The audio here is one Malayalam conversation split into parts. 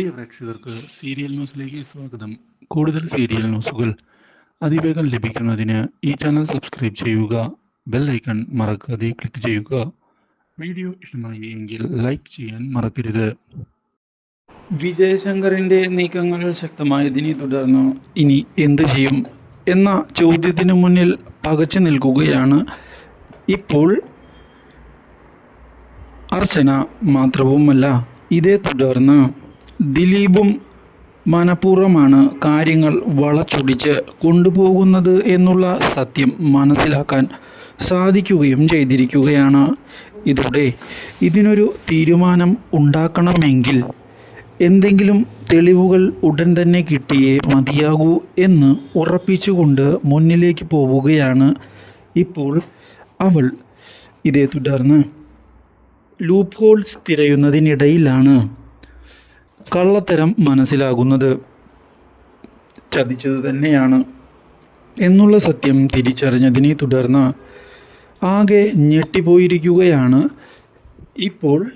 പ്രിയ പ്രേക്ഷകർക്ക് സീരിയൽ ന്യൂസിലേക്ക് സ്വാഗതം. കൂടുതൽ സീരിയൽ ന്യൂസുകൾ അതിവേഗം ലഭിക്കുന്നതിന് ഈ ചാനൽ സബ്സ്ക്രൈബ് ചെയ്യുക ബെൽ ഐക്കൺ മറക്കാതെ ക്ലിക്ക് ചെയ്യുക. വീഡിയോ ഇഷ്ടമായി എങ്കിൽ ലൈക്ക് ചെയ്യാൻ മറക്കരുത്. വിജയശങ്കറിന്റെ നീക്കങ്ങൾ ശക്തമായതിനെ തുടർന്ന് ഇനി എന്ത് ചെയ്യും എന്ന ചോദ്യത്തിന് മുന്നിൽ പകച്ചു നിൽക്കുകയാണ് ഇപ്പോൾ അർച്ചന മാത്രവുമല്ല ഇതേ തുടർന്ന് ദിലീപും മനഃപൂർവമാണ് കാര്യങ്ങൾ വളച്ചൊടിച്ച് കൊണ്ടുപോകുന്നത് എന്നുള്ള സത്യം മനസ്സിലാക്കാൻ സാധിക്കുകയും ചെയ്തിരിക്കുകയാണ്. ഇതോടെ ഇതിനൊരു തീരുമാനം ഉണ്ടാക്കണമെങ്കിൽ എന്തെങ്കിലും തെളിവുകൾ ഉടൻ തന്നെ കിട്ടിയേ മതിയാകൂ എന്ന് ഉറപ്പിച്ചുകൊണ്ട് മുന്നിലേക്ക് പോവുകയാണ് ഇപ്പോൾ അവൾ. ഇതേ തുടർന്ന് ലൂപ്പ് ഹോൾസ് തിരയുന്നതിനിടയിലാണ്. കള്ളത്തരം മനസ്സിലാകുന്നത്. ചതിച്ചത് തന്നെയാണ്. എന്നുള്ള സത്യം തിരിച്ചറിഞ്ഞതിനെ തുടർന്ന് ആകെ ഞെട്ടിപ്പോയിരിക്കുകയാണ്. ഇപ്പോൾ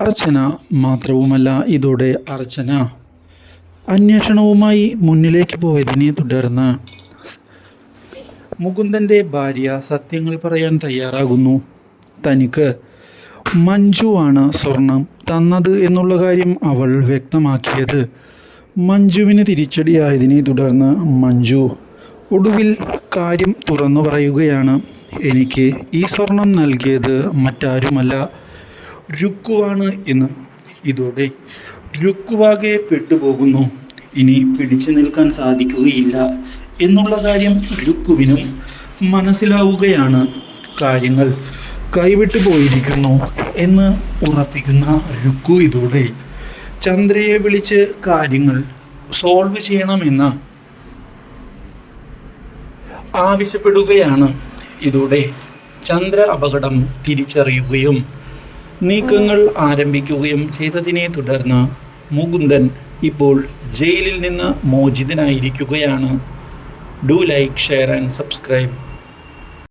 അർച്ചന മാത്രവുമല്ല ഇതോടെ അർച്ചന അന്വേഷണവുമായി മുന്നിലേക്ക് പോയതിനെ തുടർന്ന് മുകുന്ദന്റെ ഭാര്യ സത്യങ്ങൾ പറയാൻ തയ്യാറാകുന്നു. തനിക്ക് മഞ്ജുവാണ് സ്വർണം തന്നത് എന്നുള്ള കാര്യം അവൾ വ്യക്തമാക്കിയത്. മഞ്ജുവിന് തിരിച്ചടിയായതിനെ തുടർന്ന് മഞ്ജു ഒടുവിൽ കാര്യം തുറന്നു പറയുകയാണ്. എനിക്ക് ഈ സ്വർണം നൽകിയത് മറ്റാരുമല്ല. രുക്കുവാണ് എന്ന്. ഇതോടെ രുക്കുവാകെ പെട്ടുപോകുന്നു. ഇനി പിടിച്ചു നിൽക്കാൻ സാധിക്കുകയില്ല എന്നുള്ള കാര്യം രുക്കുവിനും മനസ്സിലാവുകയാണ്. കാര്യങ്ങൾ കൈവിട്ടു പോയിരിക്കുന്നു എന്ന് ഉറപ്പിക്കുന്ന രുക്കു ഇതോടെ. ചന്ദ്രയെ വിളിച്ച് കാര്യങ്ങൾ സോൾവ് ചെയ്യണമെന്ന് ആവശ്യപ്പെടുകയാണ് ഇതോടെ. ചന്ദ്ര അപകടം തിരിച്ചറിയുകയും നീക്കങ്ങൾ ആരംഭിക്കുകയും ചെയ്തതിനെ തുടർന്ന് മുകുന്ദൻ ഇപ്പോൾ ജയിലിൽ നിന്ന് മോചിതനായിരിക്കുകയാണ്. Do like share and subscribe